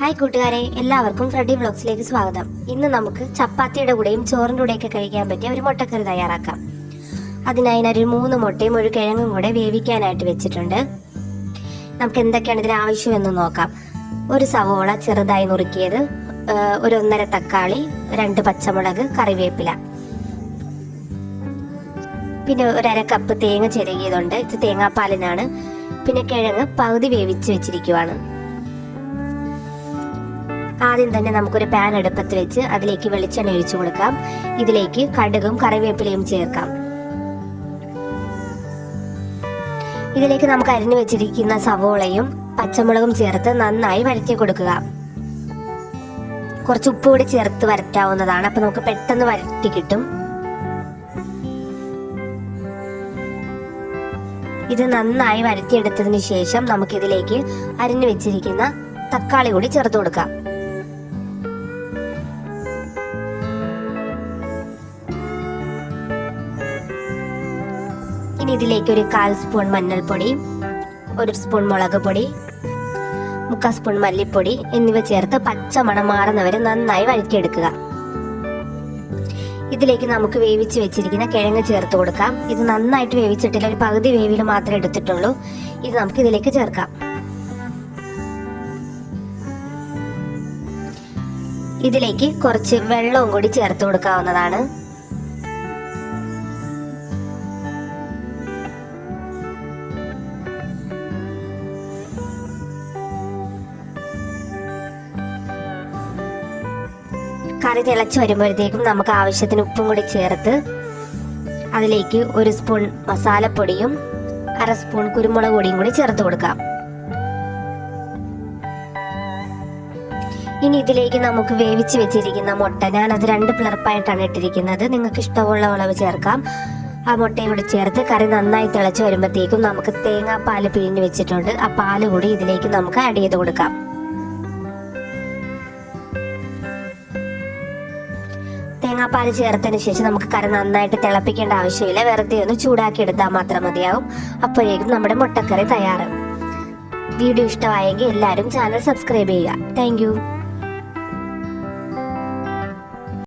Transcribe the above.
Hi കൂട്ടുകാരെ എല്ലാവർക്കും Freddy വ്ളോഗ്സിലേക്ക് സ്വാഗതം. ഇന്ന് നമുക്ക് ചപ്പാത്തിയുടെ കൂടെയും ചോറിന്റെ കൂടെയൊക്കെ കഴിക്കാൻ പറ്റിയ ഒരു മുട്ടക്കറി തയ്യാറാക്കാം. അതിനായി ഒരു മൂന്ന് മുട്ടയും ഒരു കിഴങ്ങും കൂടെ വേവിക്കാനായിട്ട് വെച്ചിട്ടുണ്ട്. നമുക്ക് എന്തൊക്കെയാണ് ഇതിന് ആവശ്യമെന്ന് നോക്കാം. ഒരു സവോള ചെറുതായി നുറുക്കിയത് ഒരു ഒന്നര തക്കാളി രണ്ട് പച്ചമുളക് കറിവേപ്പില. പിന്നെ ഒരു അര കപ്പ് തേങ്ങ ചിരകിയതുണ്ട്. ഇത് തേങ്ങാപ്പാലിനാണ്. പിന്നെ കിഴങ്ങ് പകുതി വേവിച്ച് വെച്ചിരിക്കുവാണ്. ആദ്യം തന്നെ നമുക്കൊരു പാൻ അടുപ്പത്ത് വെച്ച് അതിലേക്ക് വെളിച്ചെണ്ണ ഒഴിച്ചു കൊടുക്കാം. ഇതിലേക്ക് കടുകും കറിവേപ്പിലയും ചേർക്കാം. ഇതിലേക്ക് നമുക്ക് അരിഞ്ഞു വെച്ചിരിക്കുന്ന സവോളയും പച്ചമുളകും ചേർത്ത് നന്നായി വഴറ്റി കൊടുക്കുക. കുറച്ച് ഉപ്പ് കൂടി ചേർത്ത് വരറ്റാവുന്നതാണ് അപ്പൊ നമുക്ക് പെട്ടെന്ന് വരട്ടി കിട്ടും. ഇത് നന്നായി വരട്ടിയെടുത്തതിന് ശേഷം നമുക്കിതിലേക്ക് അരിഞ്ഞു വെച്ചിരിക്കുന്ന തക്കാളി കൂടി ചേർത്ത് കൊടുക്കാം. ഇനി ഇതിലേക്ക് ഒരു കാൽ സ്പൂൺ മഞ്ഞൾപ്പൊടി ഒരു സ്പൂൺ മുളക് പൊടി മുക്കാൽ സ്പൂൺ മല്ലിപ്പൊടി എന്നിവ ചേർത്ത് പച്ച മണം മാറുന്നവരെ നന്നായി വഴറ്റിയെടുക്കുക. ഇതിലേക്ക് നമുക്ക് വേവിച്ച് വെച്ചിരിക്കുന്ന കിഴങ്ങ് ചേർത്ത് കൊടുക്കാം. ഇത് നന്നായിട്ട് വേവിച്ചിട്ടില്ല ഒരു പകുതി വേവിൽ മാത്രമേ എടുത്തിട്ടുള്ളൂ. ഇത് നമുക്ക് ഇതിലേക്ക് ചേർക്കാം. ഇതിലേക്ക് കുറച്ച് വെള്ളവും കൂടി ചേർത്ത് കൊടുക്കാവുന്നതാണ്. കറി തിളച്ച് വരുമ്പോഴത്തേക്കും നമുക്ക് ആവശ്യത്തിന് ഉപ്പും കൂടി ചേർത്ത് അതിലേക്ക് ഒരു സ്പൂൺ മസാലപ്പൊടിയും അര സ്പൂൺ കുരുമുളക് പൊടിയും കൂടി ചേർത്ത് കൊടുക്കാം. ഇനി ഇതിലേക്ക് നമുക്ക് വേവിച്ച് വെച്ചിരിക്കുന്ന മുട്ട ഞാൻ അത് രണ്ട് പിളർപ്പായിട്ടാണ് ഇട്ടിരിക്കുന്നത്. നിങ്ങൾക്ക് ഇഷ്ടമുള്ള ഉളവ് ചേർക്കാം. ആ മുട്ടയും കൂടി ചേർത്ത് കറി നന്നായി തിളച്ച് വരുമ്പോഴത്തേക്കും നമുക്ക് തേങ്ങാപ്പാൽ പിഴിഞ്ഞ് വെച്ചിട്ടുണ്ട്. ആ പാൽ കൂടി ഇതിലേക്ക് നമുക്ക് ആഡ് ചെയ്ത് കൊടുക്കാം. തേങ്ങാപ്പാൽ ചേർത്തതിന് ശേഷം നമുക്ക് കറി നന്നായിട്ട് തിളപ്പിക്കേണ്ട ആവശ്യമില്ല. വെറുതെ ഒന്ന് ചൂടാക്കി എടുത്താൽ മാത്രം മതിയാവും. അപ്പോഴേക്കും നമ്മുടെ മുട്ടക്കറി തയ്യാറ്. വീഡിയോ ഇഷ്ടമായെങ്കിൽ എല്ലാവരും ചാനൽ സബ്സ്ക്രൈബ് ചെയ്യുക. താങ്ക്